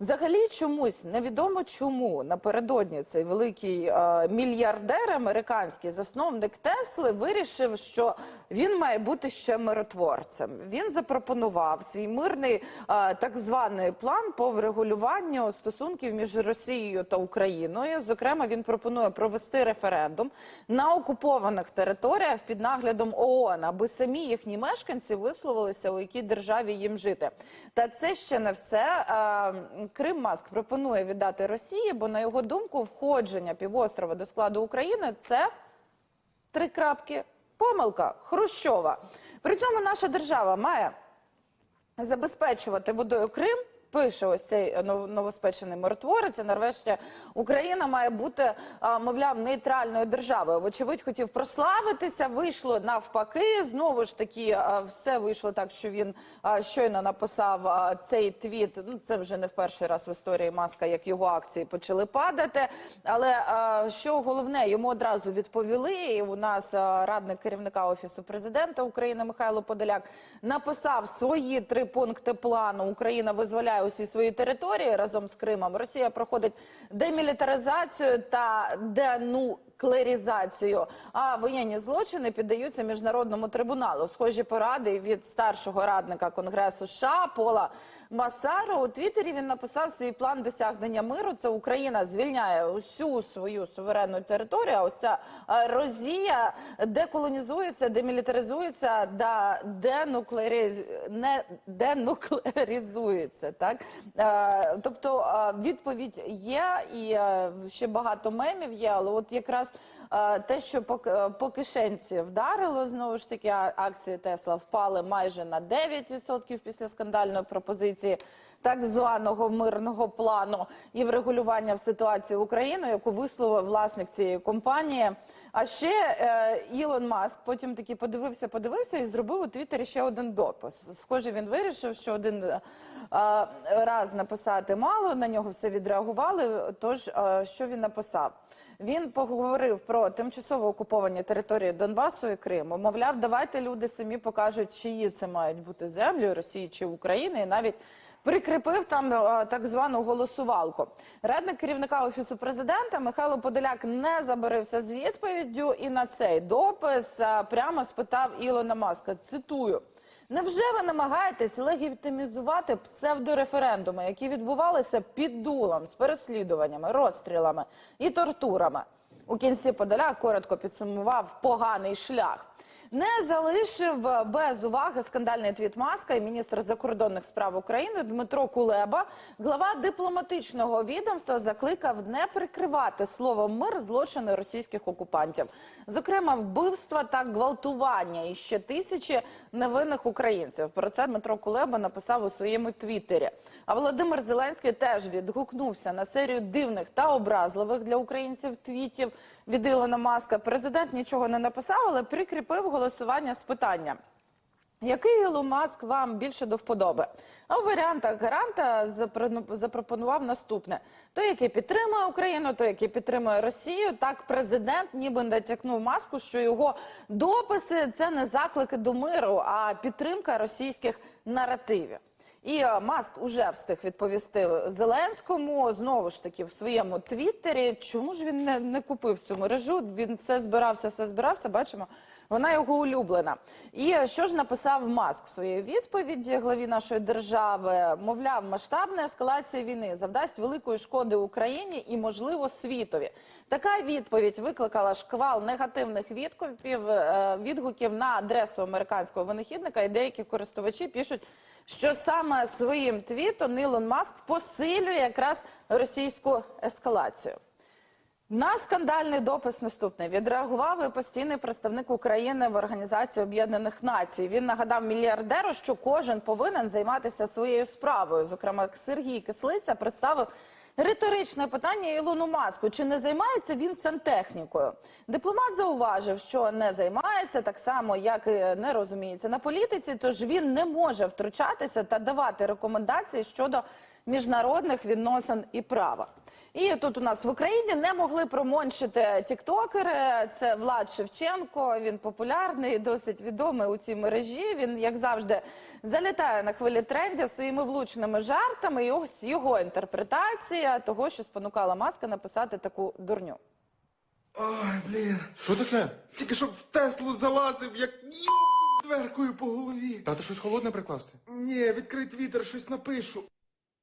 Взагалі чомусь невідомо чому напередодні цей великий е, мільярдер американський засновник Тесли вирішив, що він має бути ще миротворцем. Він запропонував свій мирний е, так званий план по врегулюванню стосунків між Росією та Україною. Зокрема, він пропонує провести референдум на окупованих територіях під наглядом ООН, аби самі їхні мешканці висловилися, у якій державі їм жити. Та це ще не все. Е, Крим Маск пропонує віддати Росії, бо на його думку, входження півострова до складу України це три крапки. Помилка Хрущова. При цьому наша держава має забезпечувати водою Крим. Пише ось цей новоспечений миротворець. І Нарешті Україна має бути, мовляв, нейтральною державою. Вочевидь, хотів прославитися. Вийшло навпаки. Знову ж таки, все вийшло так, що він щойно написав цей твіт. Ну це вже не в перший раз в історії маска, як його акції почали падати. Але що головне, йому одразу відповіли. І у нас радник керівника офісу президента України Михайло Подоляк написав свої три пункти плану. Україна визволяє усі свої території разом з Кримом. Росія проходить демілітаризацію та денуклерізацію. А воєнні злочини піддаються міжнародному трибуналу. Схожі поради від старшого радника Конгресу США Пола Масаро у Твіттері. Він написав свій план досягнення миру. Це Україна звільняє усю свою суверенну територію. А ось ця е, Росія деколонізується, демілітаризується да денуклериз... не денуклеризується. Так е, тобто е, відповідь є, і ще багато мемів є, але от якраз. Е, Те, що по, по кишенці вдарило, знову ж таки, акції Тесла впали майже на 9% після скандальної пропозиції так званого мирного плану і врегулювання в ситуації України, яку висловив власник цієї компанії. А ще е, Ілон Маск потім таки подивився, подивився і зробив у Твіттері ще один допис. Схоже, він вирішив, що один е, раз написати мало, на нього все відреагували. Тож, е, що він написав? Він поговорив про тимчасово окуповані території Донбасу і Криму. Мовляв, давайте люди самі покажуть, чиї це мають бути землі Росії чи України, і навіть прикріпив там е, так звану голосувалку. Радник керівника офісу президента Михайло Подоляк не забарився з відповіддю і на цей допис е, прямо спитав Ілона Маска. Цитую. Невже ви намагаєтесь легітимізувати псевдореферендуми, які відбувалися під дулом з переслідуваннями, розстрілами і тортурами? У кінці Подоляк коротко підсумував поганий шлях. Не залишив без уваги скандальний твіт Маска і міністр закордонних справ України Дмитро Кулеба. Глава дипломатичного відомства закликав не прикривати словом мир злочини російських окупантів, зокрема вбивства та гвалтування і ще тисячі невинних українців. Про це Дмитро Кулеба написав у своєму твіттері. А Володимир Зеленський теж відгукнувся на серію дивних та образливих для українців твітів від Ілона Маска. Президент нічого не написав, але прикріпив голосування з питання. Який Ілон Маск вам більше до вподоби? А у варіантах гаранта запро- запропонував наступне: той, який підтримує Україну, той, який підтримує Росію. Так президент ніби натякнув маску, що його дописи це не заклики до миру, а підтримка російських наративів. І е, Маск уже встиг відповісти Зеленському знову ж таки в своєму твіттері. Чому ж він не, не купив цю мережу? Він все збирався, все збирався. Бачимо, вона його улюблена. І е, що ж написав Маск в своїй відповіді главі нашої держави? Мовляв, масштабна ескалація війни завдасть великої шкоди Україні і, можливо, світові. Така відповідь викликала шквал негативних відгуків, е, відгуків на адресу американського винахідника, і деякі користувачі пишуть що саме своїм твітом Ілон Маск посилює якраз російську ескалацію. На скандальний допис наступний відреагував і постійний представник України в Організації Об'єднаних Націй. Він нагадав мільярдеру, що кожен повинен займатися своєю справою. Зокрема, Сергій Кислиця представив риторичне питання Ілону Маску: чи не займається він сантехнікою? Дипломат зауважив, що не займається так само, як і не розуміється на політиці. Тож він не може втручатися та давати рекомендації щодо міжнародних відносин і права. І тут у нас в Україні не могли промончити тіктокери. Це Влад Шевченко. Він популярний, досить відомий у цій мережі. Він, як завжди, залітає на хвилі трендів своїми влучними жартами. І ось його інтерпретація того, що спонукала маска написати таку дурню. Ой, блін. Що таке? Тільки щоб в Теслу залазив, як дверкою по голові. Та ти щось холодне прикласти? Ні, відкрий твіттер, щось напишу.